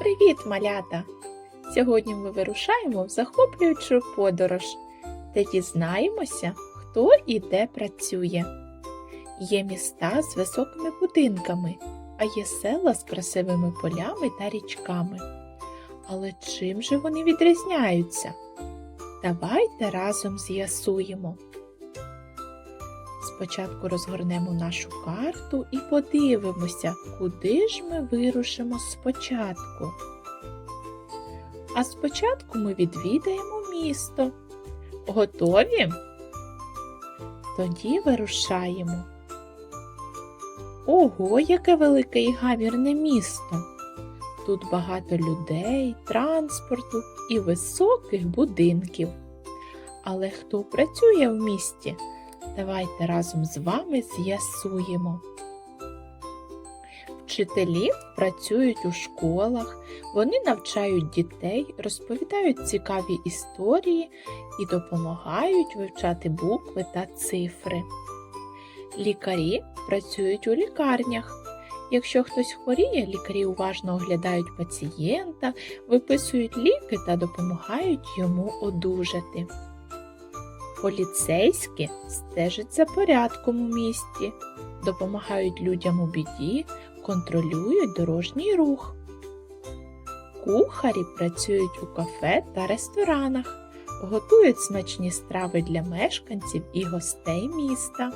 Привіт, малята! Сьогодні ми вирушаємо в захоплюючу подорож, де дізнаємося, хто і де працює. Є міста з високими будинками, а є села з красивими полями та річками. Але чим же вони відрізняються? Давайте разом з'ясуємо. Спочатку розгорнемо нашу карту і подивимося, куди ж ми вирушимо спочатку. А спочатку ми відвідаємо місто. Готові? Тоді вирушаємо. Ого, яке велике і гамірне місто! Тут багато людей, транспорту і високих будинків. Але хто працює в місті? Давайте разом з вами з'ясуємо. Вчителі працюють у школах, вони навчають дітей, розповідають цікаві історії і допомагають вивчати букви та цифри. Лікарі працюють у лікарнях. Якщо хтось хворіє, лікарі уважно оглядають пацієнта, виписують ліки та допомагають йому одужати. Поліцейські стежать за порядком у місті, допомагають людям у біді, контролюють дорожній рух. Кухарі працюють у кафе та ресторанах, готують смачні страви для мешканців і гостей міста.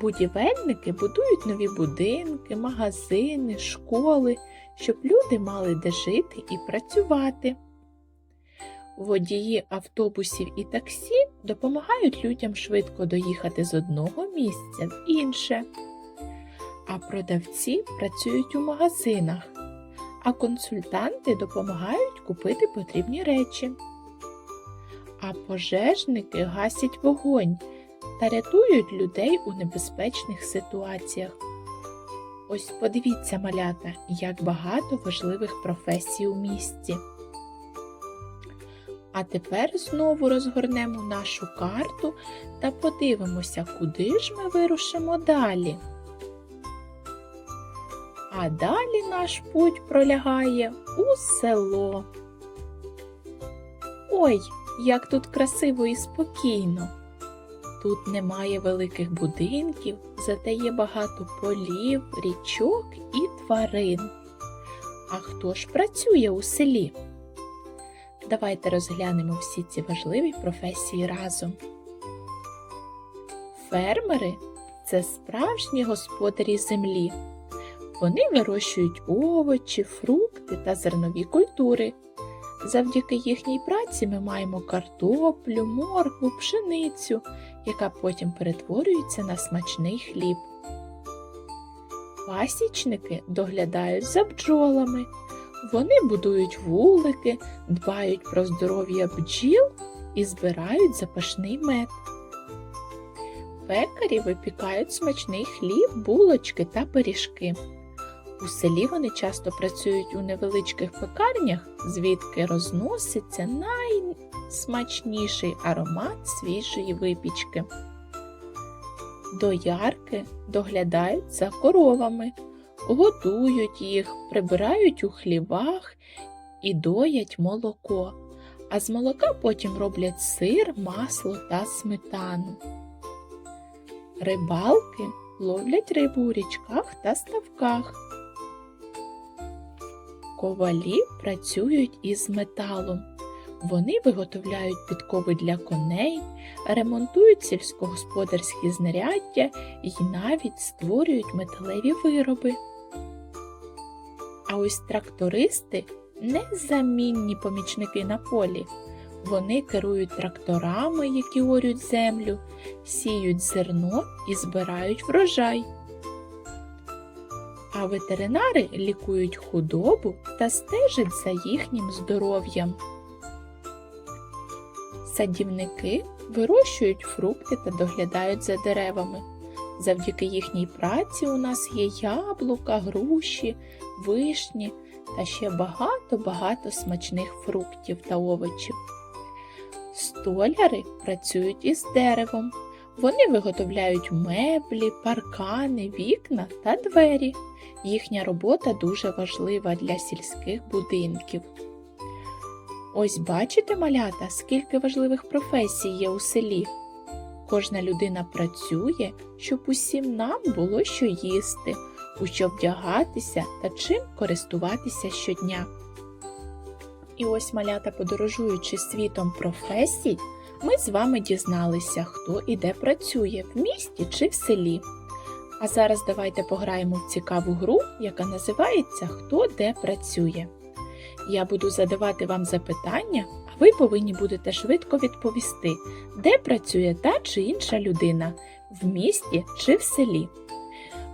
Будівельники будують нові будинки, магазини, школи, щоб люди мали де жити і працювати. Водії автобусів і таксі допомагають людям швидко доїхати з одного місця в інше. А продавці працюють у магазинах, а консультанти допомагають купити потрібні речі. А пожежники гасять вогонь та рятують людей у небезпечних ситуаціях. Ось подивіться, малята, як багато важливих професій у місті. А тепер знову розгорнемо нашу карту та подивимося, куди ж ми вирушимо далі. А далі наш путь пролягає у село. Ой, як тут красиво і спокійно. Тут немає великих будинків, зате є багато полів, річок і тварин. А хто ж працює у селі? Давайте розглянемо всі ці важливі професії разом. Фермери це справжні господарі землі. Вони вирощують овочі, фрукти та зернові культури. Завдяки їхній праці ми маємо картоплю, моркву, пшеницю, яка потім перетворюється на смачний хліб. Пасічники доглядають за бджолами. Вони будують вулики, дбають про здоров'я бджіл і збирають запашний мед. Пекарі випікають смачний хліб, булочки та пиріжки. У селі вони часто працюють у невеличких пекарнях, звідки розноситься найсмачніший аромат свіжої випічки. Доярки доглядають за коровами, готують їх, прибирають у хлівах і доять молоко, а з молока потім роблять сир, масло та сметану. Рибалки ловлять рибу у річках та ставках. Ковалі працюють із металом. Вони виготовляють підкови для коней, ремонтують сільськогосподарські знаряддя і навіть створюють металеві вироби. А ось трактористи незамінні помічники на полі. Вони керують тракторами, які орють землю, сіють зерно і збирають врожай. А ветеринари лікують худобу та стежать за їхнім здоров'ям. Садівники вирощують фрукти та доглядають за деревами. Завдяки їхній праці у нас є яблука, груші, вишні та ще багато-багато смачних фруктів та овочів. Столяри працюють із деревом. Вони виготовляють меблі, паркани, вікна та двері. Їхня робота дуже важлива для сільських будинків. Ось бачите, малята, скільки важливих професій є у селі. Кожна людина працює, щоб усім нам було що їсти, у що вдягатися та чим користуватися щодня. І ось малята, подорожуючи світом професій, ми з вами дізналися, хто і де працює в місті чи в селі. А зараз давайте пограємо в цікаву гру, яка називається Хто де працює. Я буду задавати вам запитання, ви повинні будете швидко відповісти, де працює та чи інша людина в місті чи в селі.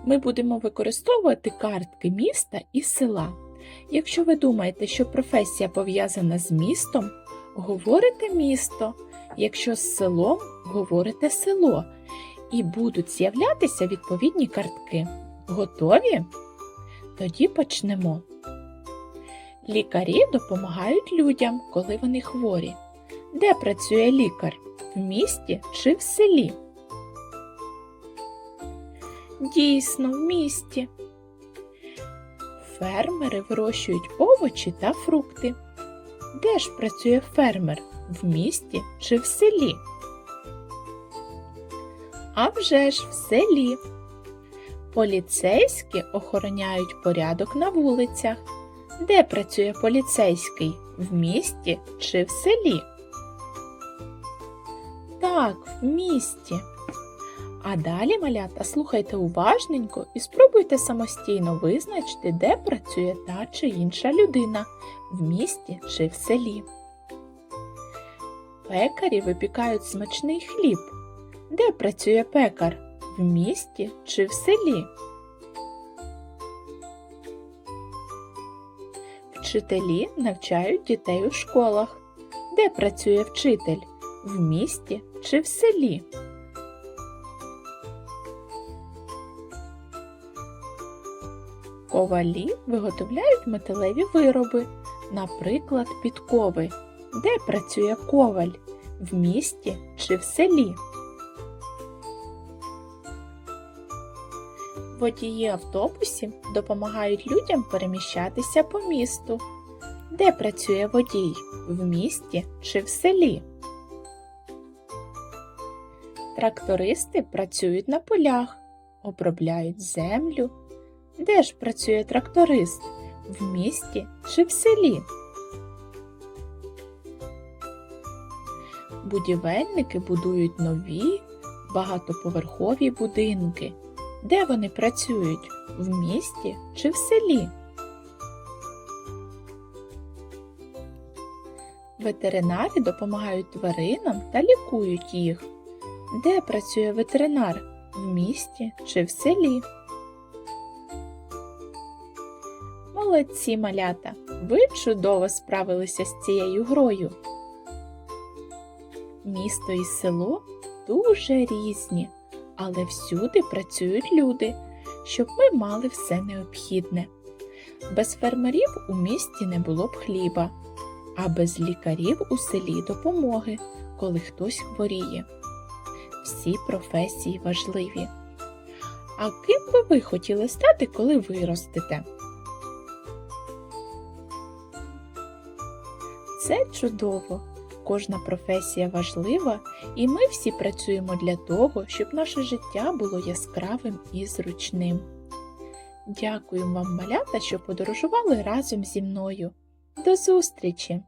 Ми будемо використовувати картки міста і села. Якщо ви думаєте, що професія пов'язана з містом, говорите місто. Якщо з селом, говорите село. І будуть з'являтися відповідні картки. Готові? Тоді почнемо. Лікарі допомагають людям, коли вони хворі. Де працює лікар? В місті чи в селі? Дійсно, в місті. Фермери вирощують овочі та фрукти. Де ж працює фермер? В місті чи в селі? А вже ж в селі. Поліцейські охороняють порядок на вулицях. Де працює поліцейський? В місті чи в селі? Так, в місті. А далі, малята, слухайте уважненько і спробуйте самостійно визначити, де працює та чи інша людина в місті чи в селі. Пекарі випікають смачний хліб. Де працює пекар? В місті чи в селі? Вчителі навчають дітей у школах. Де працює вчитель? В місті чи в селі? Ковалі виготовляють металеві вироби, наприклад, підкови. Де працює коваль? В місті чи в селі? Водії автобусів допомагають людям переміщатися по місту. Де працює водій? В місті чи в селі? Трактористи працюють на полях, обробляють землю. Де ж працює тракторист? В місті чи в селі? Будівельники будують нові багатоповерхові будинки. Де вони працюють? В місті чи в селі? Ветеринари допомагають тваринам та лікують їх. Де працює ветеринар? В місті чи в селі? Молодці малята! Ви чудово справилися з цією грою. Місто і село дуже різні, але всюди працюють люди, щоб ми мали все необхідне. Без фермерів у місті не було б хліба, а без лікарів у селі допомоги, коли хтось хворіє. Всі професії важливі. А ким би ви хотіли стати, коли виростете? Це чудово. Кожна професія важлива, і ми всі працюємо для того, щоб наше життя було яскравим і зручним. Дякую вам, малята, що подорожували разом зі мною. До зустрічі!